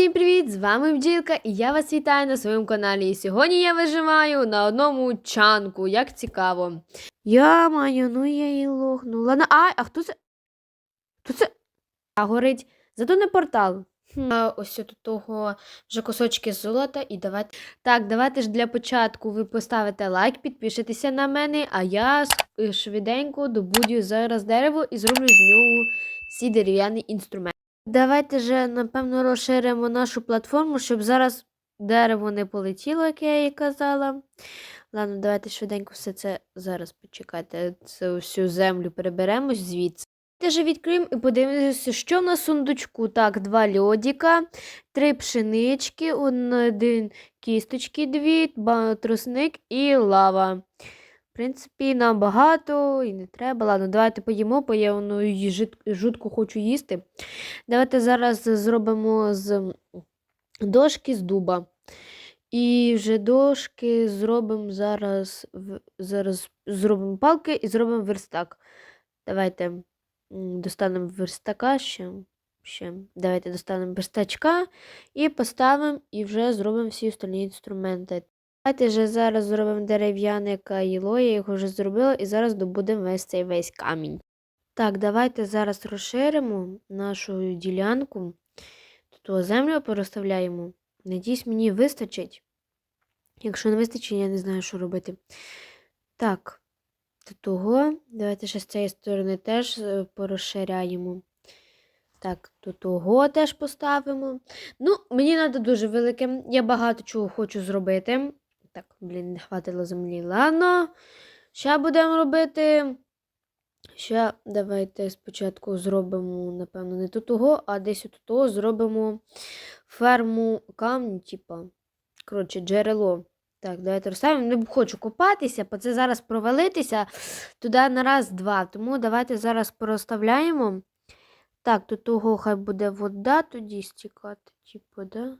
Усім привіт! З вами Бджілка і я вас вітаю на своєму каналі. І сьогодні я виживаю на одному чанку, як цікаво. Я маю, ну я і лохнула. На... А, а хто це? Хто це? А горить. Зато не портал. Хм. А ось тут того вже кусочки золота і давайте. Так, давайте ж для початку ви поставите лайк, підпишитеся на мене, а я швиденько добудю зараз дерево і зроблю з нього всі дерев'яний інструмент. Давайте же, напевно, розширимо нашу платформу, щоб зараз дерево не полетіло, як я їй казала. Ладно, давайте швиденько все це зараз почекайте. Це всю землю переберемо звідси. Же відкриємо і подивимося, що в сундучку. Так, два льодіка, три пшенички, один кісточки, дві, тросник і лава. В принципі, нам багато і не треба. Ладно, давайте поїмо, бо я воно її жутко хочу їсти. Давайте зараз зробимо з дошки з дуба. І вже дошки зробимо зараз, зараз зробимо палки і зробимо верстак. Давайте достанемо верстака ще. ще. Давайте достанемо верстачка і поставимо, і вже зробимо всі остальні інструменти. Давайте вже зараз зробимо дерев'яне кайло, я його вже зробила, і зараз добудемо весь цей весь камінь. Так, давайте зараз розширимо нашу ділянку. Тут землю порозставляємо. Надіюсь, мені вистачить. Якщо не вистачить, я не знаю, що робити. Так, до того. Давайте ще з цієї сторони теж е, порозширяємо. Так, до того теж поставимо. Ну, мені треба дуже велике. Я багато чого хочу зробити. Так, блін, не хватило землі. Ладно. Ще будемо робити. Ще давайте спочатку зробимо, напевно, не тут того, а десь от того зробимо ферму камню, типа. Коротше, джерело. Так, давайте розставимо. Не хочу копатися, бо це зараз провалитися туди на раз-два. Тому давайте зараз порозставляємо. Так, до того хай буде вода тоді стікати, типу, да?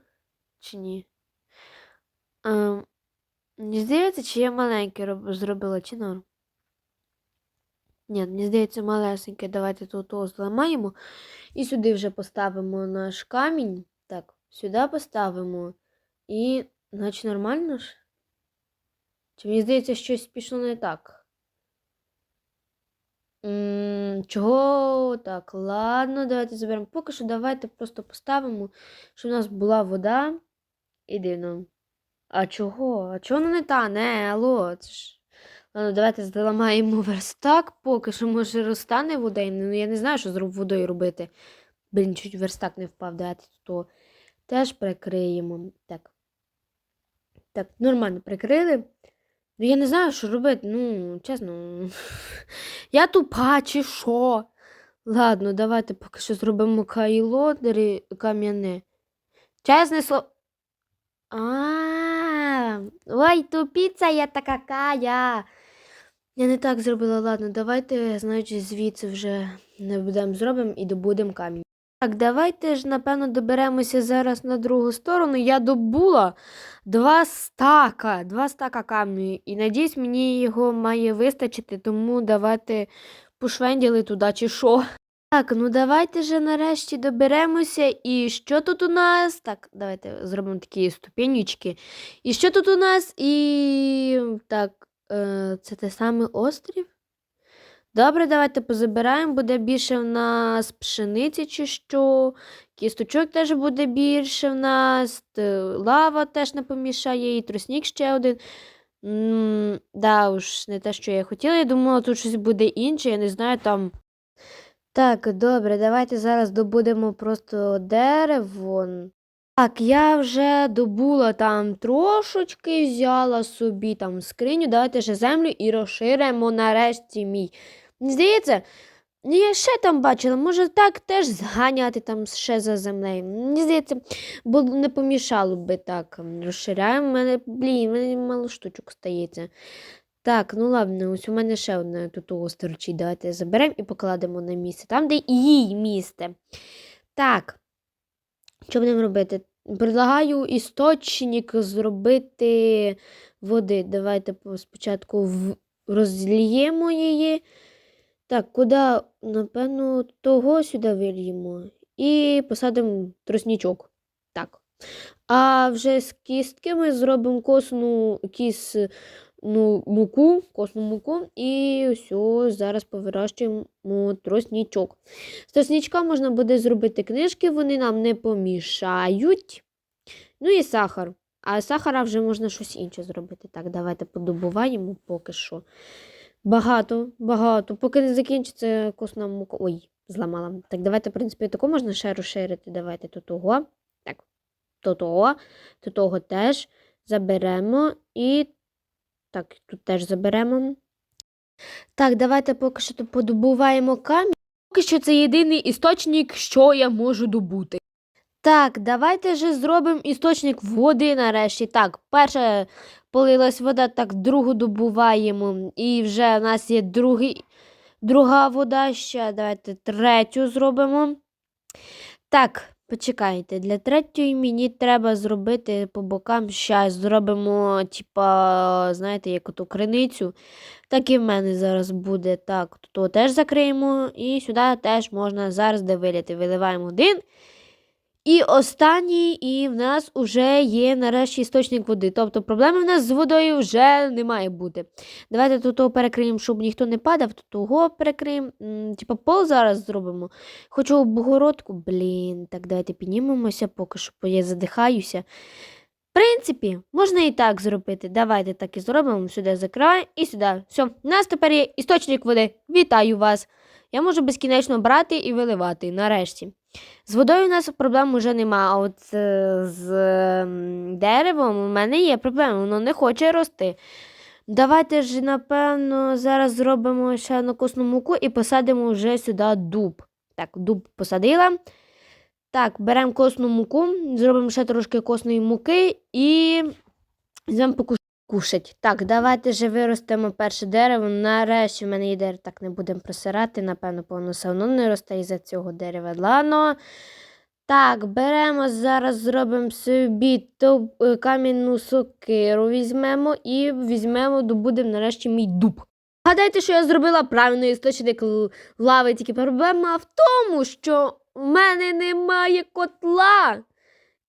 Чи ні? Ем, не здається, чи я маленьке роб- зробила, чи норм? Ні, мені здається, малесеньке. Давайте тут того зламаємо. І сюди вже поставимо наш камінь. Так, сюди поставимо. І, наче нормально ж? Чи мені здається, щось пішло не так? М, чого так? Ладно, давайте заберемо. Поки що давайте просто поставимо, щоб у нас була вода. І дивно. А чого? А чого вона не тане? Алло, це ж. Ладно, давайте зламаємо верстак, поки що може розтане вода. Ну, я не знаю, що з водою робити. Блін, чуть верстак не впав, давайте то теж прикриємо. Так. Так, нормально прикрили. Ну, я не знаю, що робити. Ну, чесно. Я тупа, чи що? Ладно, давайте поки що зробимо кайло кам'яне. Чесне слово. А, ой, тупіця я така кая. Я не так зробила, ладно, давайте, значить, звідси вже не будемо зробимо і добудемо камінь. Так, давайте ж, напевно, доберемося зараз на другу сторону. Я добула два стака, два стака камню. І надіюсь, мені його має вистачити, тому давайте пошвенділи туди чи що. Так, ну давайте же нарешті доберемося. І що тут у нас? Так, давайте зробимо такі ступенючки. І що тут у нас? І так, е, це те саме острів? Добре, давайте позабираємо. Буде більше в нас пшениці чи що. Кісточок теж буде більше в нас. Лава теж не помішає, і тростник ще один. м да, уж не те, що я хотіла. Я думала, тут щось буде інше, я не знаю там. Так, добре, давайте зараз добудемо просто дерево. Так, я вже добула там трошечки, взяла собі там скриню, давайте ще землю і розширимо нарешті мій. Здається, ну, я ще там бачила, може так теж зганяти там ще за землею. Мені здається, бо не помішало би так. Розширяємо мене, блін, в мене мало штучок стається. Так, ну ладно, ось у мене ще одне тут острочі. Давайте заберемо і покладемо на місце. Там, де її місце. Так. Що будемо робити? Предлагаю істочник зробити води. Давайте спочатку розліємо її. Так, куди, напевно, того сюди вильємо. І посадимо троснічок. Так. А вже з кістки ми зробимо косну кіс, ну, муку, косну муку, і все, зараз повирощуємо троснічок. З троснічка можна буде зробити книжки, вони нам не помішають. Ну і сахар. А з сахара вже можна щось інше зробити. Так, давайте подобуваємо поки що. Багато, багато. Поки не закінчиться косна мука. Ой, зламала. Так, давайте, в принципі, таку можна ще розширити. Давайте тут того. Так, то того, то того теж заберемо. І так, тут теж заберемо. Так, давайте поки що подобуваємо камінь. Поки що це єдиний істочник, що я можу добути. Так, давайте же зробимо істочник води нарешті. Так, перша полилась вода, так, другу добуваємо. І вже в нас є другий, друга вода. Ще давайте третю зробимо. Так, почекайте, для третьої мені треба зробити по бокам щас. Зробимо, типа, знаєте, як оту криницю. Так і в мене зараз буде. Так, то теж закриємо. І сюди теж можна зараз де виліти. Виливаємо один. І останній, і в нас вже є нарешті істочник води. Тобто проблеми в нас з водою вже не має бути. Давайте тут того перекриємо, щоб ніхто не падав, тут того перекриємо. Типа пол зараз зробимо. Хочу обгородку. Блін, так давайте піднімемося, поки що, я задихаюся. В принципі, можна і так зробити. Давайте так і зробимо. Сюди закриваємо і сюди. Все, у нас тепер є істочник води. Вітаю вас! Я можу безкінечно брати і виливати нарешті. З водою у нас проблем вже нема, а от е, з деревом у мене є проблема, воно не хоче рости. Давайте ж, напевно, зараз зробимо ще на косну муку і посадимо вже сюди дуб. Так, дуб посадила. Так, беремо косну муку, зробимо ще трошки косної муки і візьмемо покушать. Так, давайте же виростемо перше дерево. Нарешті в мене є дерево, так не будемо просирати, напевно, бо воно все одно не росте із-за цього дерева. Ладно. Так, беремо зараз, зробимо собі е, кам'яну сокиру візьмемо і візьмемо, добудемо нарешті мій дуб. Гадайте, що я зробила правильно істочник лави, тільки проблема в тому, що в мене немає котла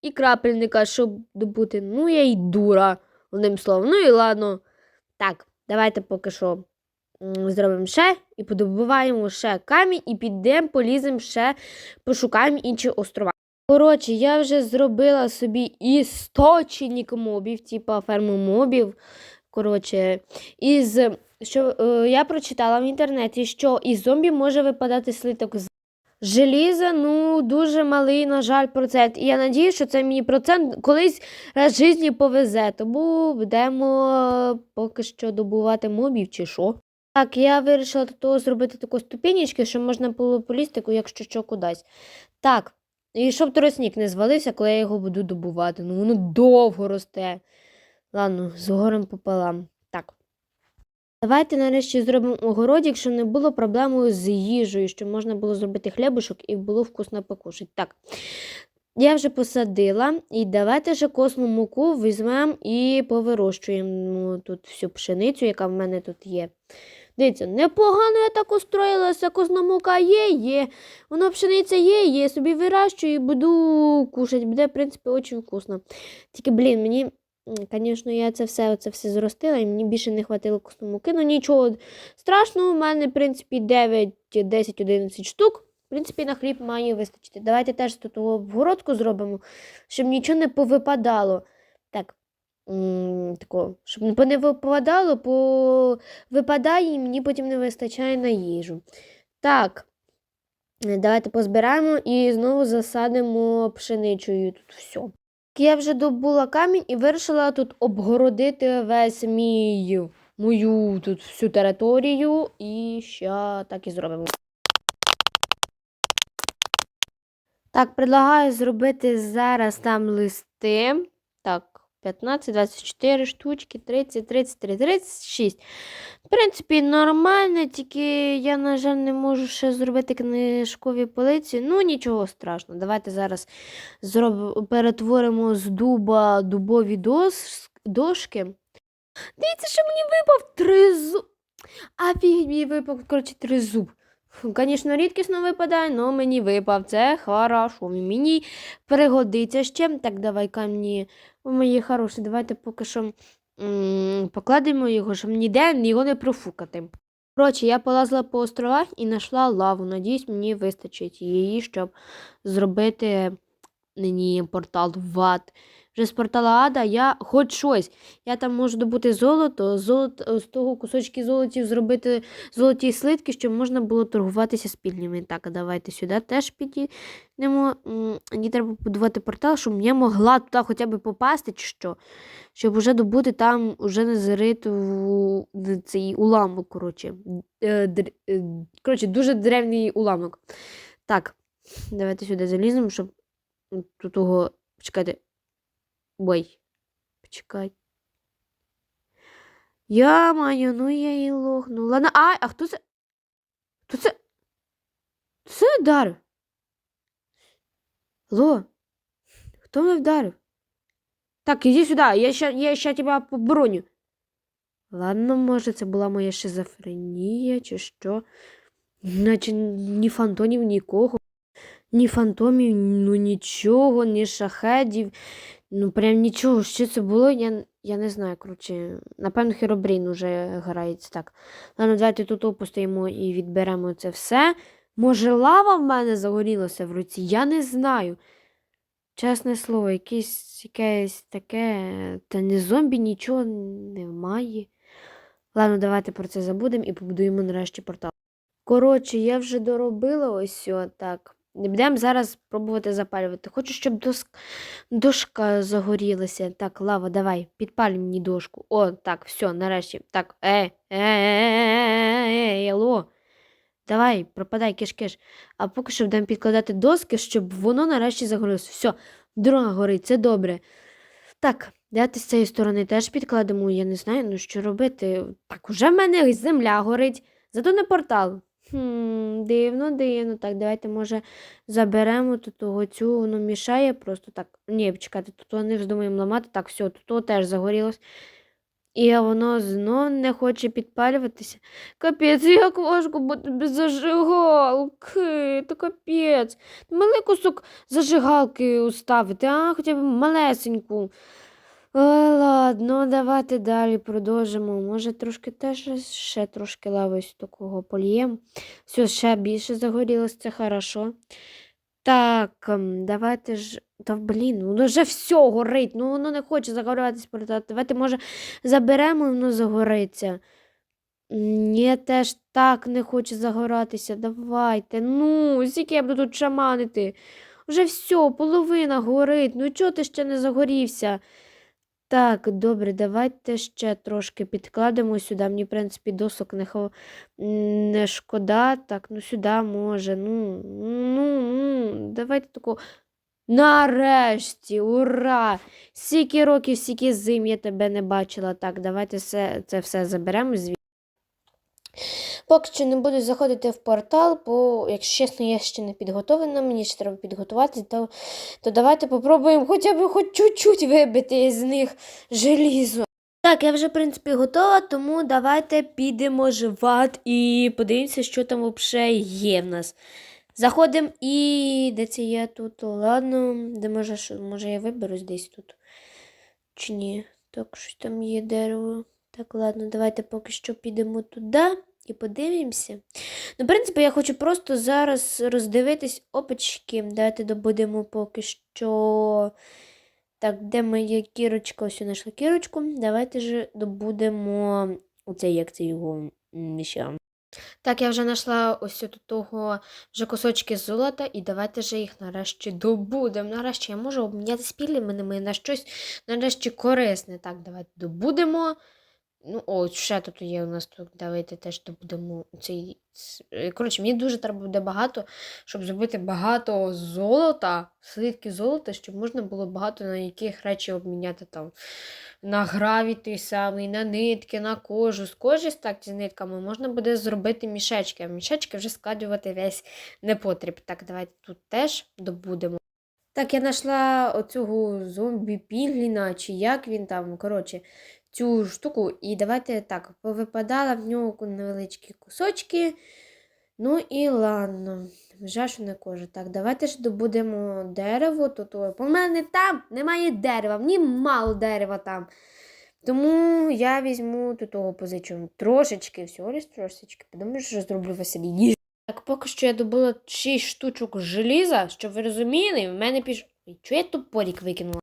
і крапельника, щоб добути. Ну, я й дура, одним словом. Ну і ладно. Так, давайте поки що зробимо ще і подобуваємо ще камінь, і підемо, поліземо ще, пошукаємо інші острова. Коротше, я вже зробила собі істочник мобів, типа ферму мобів. Коротше, із що е, я прочитала в інтернеті, що із зомбі може випадати слиток з желіза, ну дуже малий, на жаль, процент. І я надію, що це мені процент колись раз в житті повезе. Тому будемо е, поки що добувати мобів чи що. Так, я вирішила до того зробити таку ступінечки, щоб можна було полізти, якщо що кудись. Так, і щоб тросник не звалився, коли я його буду добувати. Ну воно довго росте. Ладно, з горем пополам. Давайте нарешті зробимо огородик, щоб не було проблемою з їжею, щоб можна було зробити хлібушок і було вкусно покушати. Так. Я вже посадила, і давайте ще косну муку візьмемо і повирощуємо тут всю пшеницю, яка в мене тут є. Дивіться, непогано я так устроїлася, косна мука є, є. Воно пшениця є, є. Собі вирощую і буду кушати. Буде, в принципі, дуже вкусно. Тільки, блін, мені, звісно, я це все, це все зростила, і мені більше не хватило косної муки. Ну нічого страшного, у мене, в принципі, 9, 10, 11 штук. В принципі, на хліб має вистачити. Давайте теж тут обгородку зробимо, щоб нічого не повипадало. Так. Тако, щоб не не випадало, бо випадає і мені потім не вистачає на їжу. Так, давайте позбираємо і знову засадимо пшеничою тут все. Я вже добула камінь і вирішила тут обгородити весь мій, мою тут всю територію. І ще так і зробимо. Так, предлагаю зробити зараз там листи. Так, 15, 24 штучки, 30, 33, 36. В принципі, нормально, тільки я, на жаль, не можу ще зробити книжкові полиці. Ну, нічого страшного. Давайте зараз зроб... перетворимо з дуба дубові дос... дошки. Дивіться, що мені випав тризуб. Афіг, мені випав, коротше, тризуб. Звісно, рідкісно випадає, але мені випав. Це хорошо. Мені пригодиться ще. Так, давай. О, мої хороші, давайте поки що покладемо його, щоб ніде його не профукати. Коротше, я полазила по островах і знайшла лаву. Надіюсь, мені вистачить її, щоб зробити нині портал в ад. Вже з портала ада я хоч щось. Я там можу добути золото, золото з того кусочки золотів зробити золоті слитки, щоб можна було торгуватися спільними. Так, давайте сюди теж підійдемо. Мені треба побудувати портал, щоб я могла туди хоча б попасти, чи що. Щоб вже добути там уже не цей уламок, коротше. Е, е, Коротше, дуже древній уламок. Так, давайте сюди заліземо, щоб тут того. Почекайте. Ой, почекай. Я маю, ну я і лохну. Ладно, а, а хто це? Хто це? Це вдарив? Алло? Хто мене вдарив? Так, іди сюди, я ще, я ще тебе побороню. Ладно, може, це була моя шизофренія, чи що. Наче ні фантонів, нікого. Ні фантомів, ну нічого, ні шахедів. Ну, прям нічого. Що це було, я, я не знаю. Коротше, напевно, Херобрін уже грається так. Ладно, давайте тут опустимо і відберемо це все. Може, лава в мене загорілася в руці? Я не знаю. Чесне слово, якесь, якесь таке. Та не зомбі нічого немає. Ладно, давайте про це забудемо і побудуємо нарешті портал. Коротше, я вже доробила ось так. Будемо зараз пробувати запалювати. Хочу, щоб дос... дошка загорілася. Так, лава, давай, підпаль мені дошку. О, так, все, нарешті. Так, е, е, е, алло. Давай, пропадай, киш-киш. А поки що будемо підкладати доски, щоб воно нарешті загорілося. Все, друга горить, це добре. Так, давайте з цієї сторони теж підкладемо. Я не знаю, ну що робити. Так, уже в мене земля горить, зато не портал. Хм, дивно, дивно. Так, давайте, може, заберемо тут того цю, воно мішає просто так. Ні, чекайте, тут не вздумаємо ламати. Так, все, тут теж загорілось. І воно знов не хоче підпалюватися. Капець, як важко бути без зажигалки. То капець. Малий кусок зажигалки уставити, а хоча б малесеньку. Ладно, давайте далі продовжимо. Може, трошки теж ще трошки лавись такого полієм. Все, ще більше загорілось, це хорошо. Так, ем, давайте ж. Та блін, воно вже все горить. Ну воно не хоче загорятись продати. Давайте, може, заберемо і воно загориться. Я теж так не хочу загоратися. Давайте. Ну, скільки я буду тут шаманити. Вже все, половина горить. Ну чого ти ще не загорівся? Так, добре, давайте ще трошки підкладемо сюди. Мені, в принципі, досок не, хо... не шкода. Так, ну сюди може. Ну, ну, ну, давайте таку. Нарешті, ура! Стільки років, стільки зим я тебе не бачила. Так, давайте все, це все заберемо звідси. Поки що не буду заходити в портал, бо, якщо чесно, я ще не підготовлена, мені ще треба підготуватися, то, то давайте попробуємо хоча б хоч чуть-чуть вибити з них желізо. Так, я вже, в принципі, готова, тому давайте підемо жвати і подивимося, що там взагалі є в нас. Заходимо і. Де це є тут? Ладно, де може, що, може я виберусь десь тут. Чи ні? Так, щось там є дерево. Так, ладно, давайте поки що підемо туди і подивимося. Ну, в принципі, я хочу просто зараз роздивитись опачки. Давайте добудемо поки що. Так, де моя кірочка? Ось я знайшла кірочку. Давайте ж добудемо оце, як це його ще. Так, я вже знайшла ось тут того вже кусочки золота, і давайте же їх нарешті добудемо. Нарешті я можу обміняти спільними на щось нарешті корисне. Так, давайте добудемо. Ну, о, ще тут є у нас тут. Давайте теж добудемо цей. е, Коротше, мені дуже треба буде багато, щоб зробити багато золота, слитки золота, щоб можна було багато на яких речі обміняти там. На гравій той самий, на нитки, на кожу. З кожі так з нитками можна буде зробити мішечки, а мішечки вже складувати весь непотріб. Так, давайте тут теж добудемо. Так, я знайшла оцього зомбі Пігліна, чи як він там, коротше, цю штуку. І давайте так, повипадала в нього невеличкі кусочки. Ну і ладно. Жаль, що не кожа. Так, давайте ж добудемо дерево. Тут, ой, по мене там немає дерева, мені мало дерева там. Тому я візьму тут того позичу трошечки, всього лиш трошечки. Подумаю, що зроблю Василіні. Так, поки що я добула 6 штучок желіза, щоб ви розуміли, в мене піш. Чого я топорік викинула?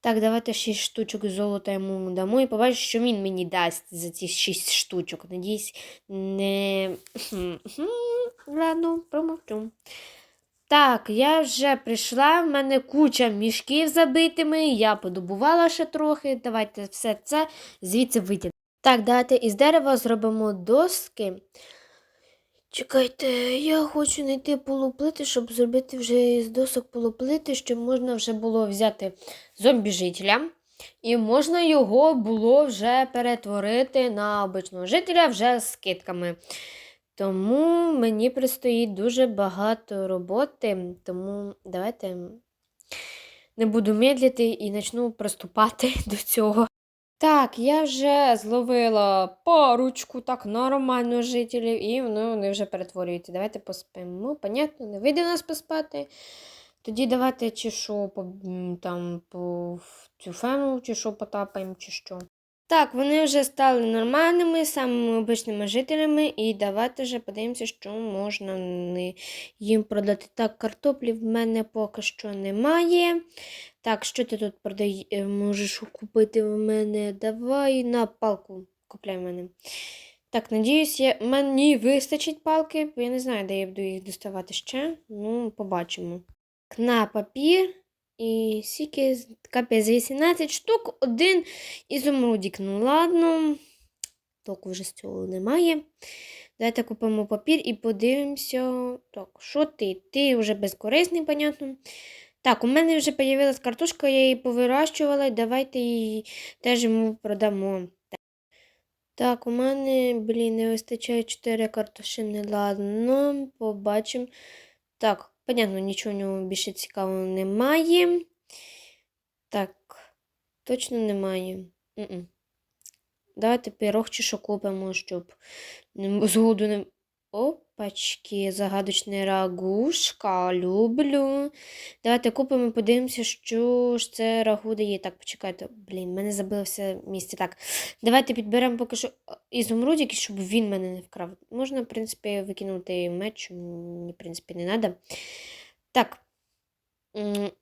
Так, давайте 6 штучок золота йому дамо і побачу, що він мені дасть за ці 6 штучок. Надіюсь, не. Ладно, промовчу. Так, я вже прийшла, в мене куча мішків забитими, я подобувала ще трохи. Давайте все це звідси витягнемо. Так, давайте із дерева зробимо доски. Чекайте, я хочу знайти полуплити, щоб зробити вже з досок полуплити, щоб можна вже було взяти зомбі-жителя. І можна його було вже перетворити на обичного жителя вже з скидками. Тому мені предстоїть дуже багато роботи, тому давайте не буду медлити і почну приступати до цього. Так, я вже зловила парочку так нормально жителів, і ну, вони вже перетворюються. Давайте поспимо. Понятно, не вийде нас поспати. Тоді давайте чи що по, там, по цю фену, чи що потапаємо, чи що. Так, вони вже стали нормальними, самими обичними жителями, і давайте вже подивимося, що можна їм продати. Так, картоплі в мене поки що немає. Так, що ти тут продай... е, можеш купити в мене? Давай на палку купляй в мене. Так, надіюсь, я... мені вистачить палки, бо я не знаю, де я буду їх доставати ще. Ну, побачимо. На папір і скільки з- капець 18 штук, один ізумрудік. Ну ладно, толку вже з цього немає. Давайте купимо папір і подивимося. Так, що ти? Ти вже безкорисний, понятно. Так, у мене вже з'явилась картошка, я її повирощувала, давайте її теж йому продамо. Так, у мене, блін, не вистачає 4 картошини. Ладно, побачимо. Так, понятно, нічого в нього більше цікавого немає. Так, точно немає. Давайте пирог чи що купимо, щоб згоду не. Опачки, загадочне рагушка, люблю. Давайте купимо і подивимося, що ж це рагу дає. Так, почекайте. Блін, мене забилося місце. Так, давайте підберемо поки що а, ізумрудик, щоб він мене не вкрав. Можна, в принципі, викинути меч, мені, в принципі, не треба. Так.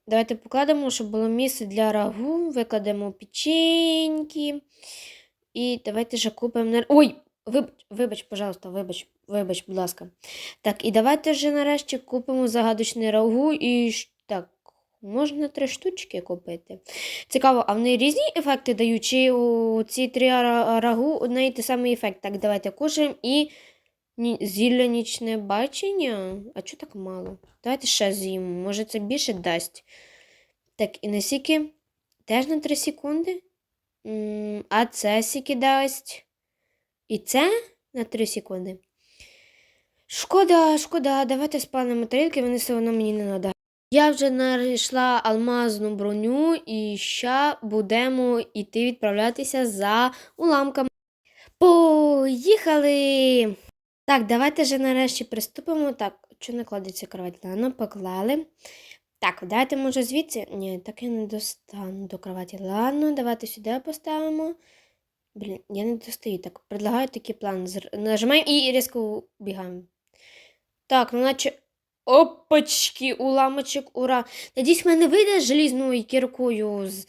Давайте покладемо, щоб було місце для рагу. Викладемо печеньки. І давайте же купимо. Ой! Вибач, вибач, пожалуйста, вибач, вибач, будь ласка. Так, і давайте вже нарешті купимо загадочний рагу і так, можна три штучки купити. Цікаво, а вони різні ефекти дають? Чи у ці три ра- рагу одне і те самий ефект? Так, давайте кушаємо і зілля нічне бачення. А чого так мало? Давайте ще з'їмо. Може це більше дасть. Так, і на сіки теж на 3 секунди. А це сіки дасть. І це на 3 секунди. Шкода, шкода, давайте спалимо тарілки, вони все одно мені не треба. Я вже знайшла алмазну броню і ще будемо йти відправлятися за уламками. Поїхали! Так, давайте вже нарешті приступимо. Так, що не кладеться кровать? Ладно, поклали. Так, давайте, може, звідси. Ні, так я не достану до кроваті. Ладно, давайте сюди поставимо. Блін, я не достаю. Так, предлагаю такий план. Нажимаємо і різко бігаємо. Так, ну наче. Опачки, уламочок, ура. Надіюсь, в мене вийде желізною кіркою з...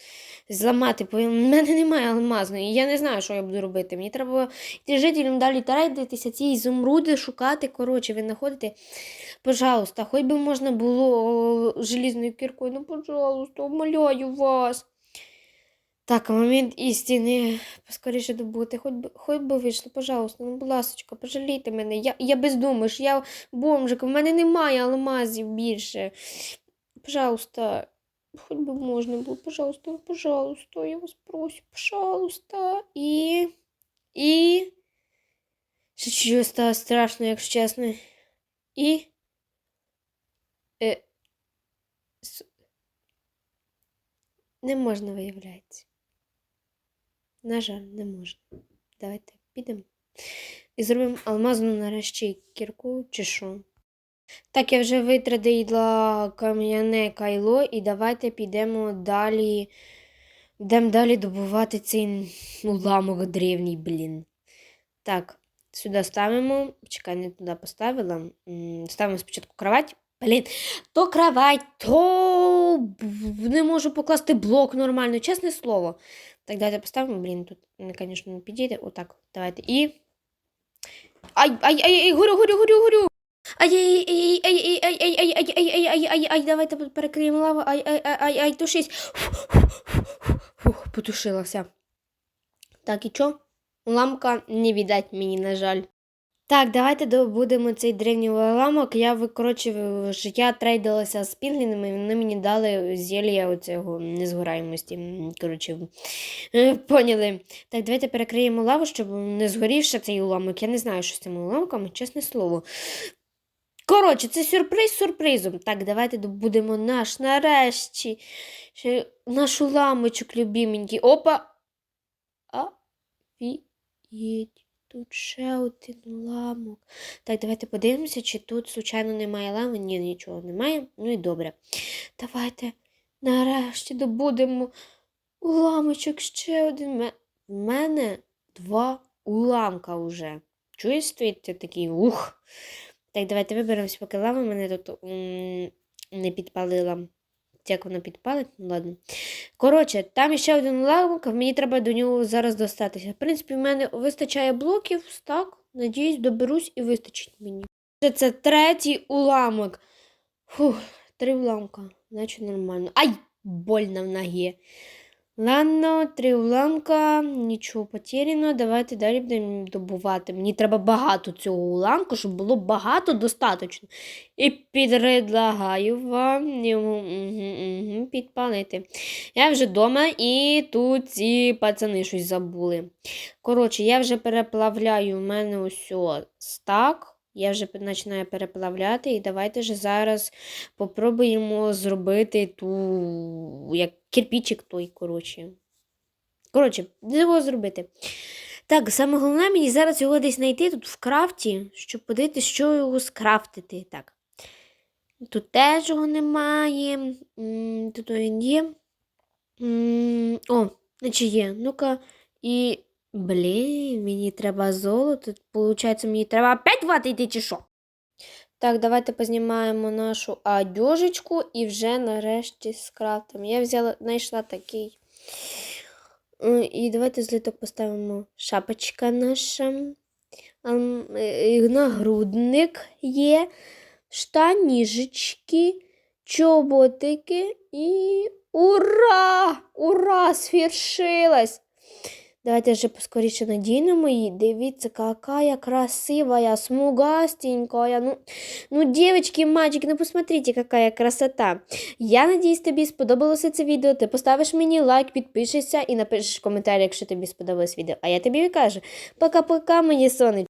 зламати, бо в мене немає алмазної. Я не знаю, що я буду робити. Мені треба йти жителям далі тарайдитися, ці ізумруди шукати. Коротше, ви знаходите. Пожалуйста, хоч би можна було желізною кіркою. Ну, пожалуйста, умоляю вас. Так, момент істини. Поскоріше добути. Хоч би, хоч би вийшло, пожалуйста, ну, будь ласочка, пожалійте мене. Я, я бездомиш, я бомжик, в мене немає алмазів більше. Пожалуйста, хоч би можна було, пожалуйста, пожалуйста, я вас прошу, пожалуйста. І. І. Чуть стало страшно, якщо чесно. І. Е, не можна, виявляється. На жаль, не можна. Давайте підемо. і зробимо алмазну нарешті кірку чи що. Так, я вже витратила кам'яне кайло, і давайте підемо далі. Йдемо далі добувати цей уламок древній, блін. Так, сюди ставимо. Чекай, не туди поставила. Ставимо спочатку кровать. Блін, то кровать, то не можу покласти блок нормально, чесне слово. Так, давайте поставимо, блін, тут, звісно, не підійде. Отак, давайте. І. Ай, ай, ай, ай, горю, горю, горю, горю. Ай, ай, ай, ай, ай, ай, ай, ай, ай, ай, ай, ай, ай, ай, давайте перекриємо лаву. Ай, ай, ай, ай, ай, тушись. Фух, потушилася. Так, і чо? Уламка не віддать мені, на жаль. Так, давайте добудемо цей древній уламок. Я, ви- коротше, я трейдилася з пінгвінами, вони мені дали зілля оцього незгораємості. Коротше, е, поняли. Так, давайте перекриємо лаву, щоб не згорівши цей уламок. Я не знаю, що з цими уламками, чесне слово. Коротше, це сюрприз сюрпризом. Так, давайте добудемо наш нарешті. Наш уламочок любименький. Опа! Офігеть. Тут ще один уламок. Так, давайте подивимося, чи тут, случайно, немає лави. Ні, нічого немає. Ну і добре. Давайте нарешті добудемо уламочок ще один. В мене два уламка вже. Чуєш, стоїть такий ух. Так, давайте виберемось, поки лава мене тут м, не підпалила. Як вона підпалить? Ну ладно. Коротше, там ще один уламок, мені треба до нього зараз достатися. В принципі, в мене вистачає блоків, так. Надіюсь, доберусь і вистачить мені. Це третій уламок. Фух, три уламка. Значить нормально. Ай! Больно в ногі. Ладно, три уламка, нічого потеряно. Давайте далі будемо добувати. Мені треба багато цього уламку, щоб було багато достатньо. І предлагаю вам йому підпалити. Я вже вдома і тут ці пацани щось забули. Коротше, я вже переплавляю, у мене ось стак. Я вже починаю переплавляти, і давайте ж зараз попробуємо зробити ту, як кирпичик той, коротше. Коротше, його зробити. Так, саме головне мені зараз його десь знайти тут в крафті, щоб подивитися, що його скрафтити. Так. Тут теж його немає. Тут він є. О, наче є. Ну-ка. І. Блін, мені треба золото. Получається, мені треба опять вати йти чи що? Так, давайте познімаємо нашу одежечку і вже нарешті скрафтимо. Я взяла, знайшла такий. Е, І давайте злиток поставимо шапочка наша. Ам, е, Нагрудник є, штанішечки, чоботики і ура! Ура! Свершилось! Давайте вже поскоріше надінемо її. Дивіться, какая красивая, смугастенькая. Ну, ну, дівчатки, мальчики, ну посмотрите, какая красота. Я надіюсь, тобі сподобалося це відео. Ти поставиш мені лайк, підпишешся і напишеш коментар, якщо тобі сподобалось відео. А я тобі кажу, пока-пока, мені сонечко.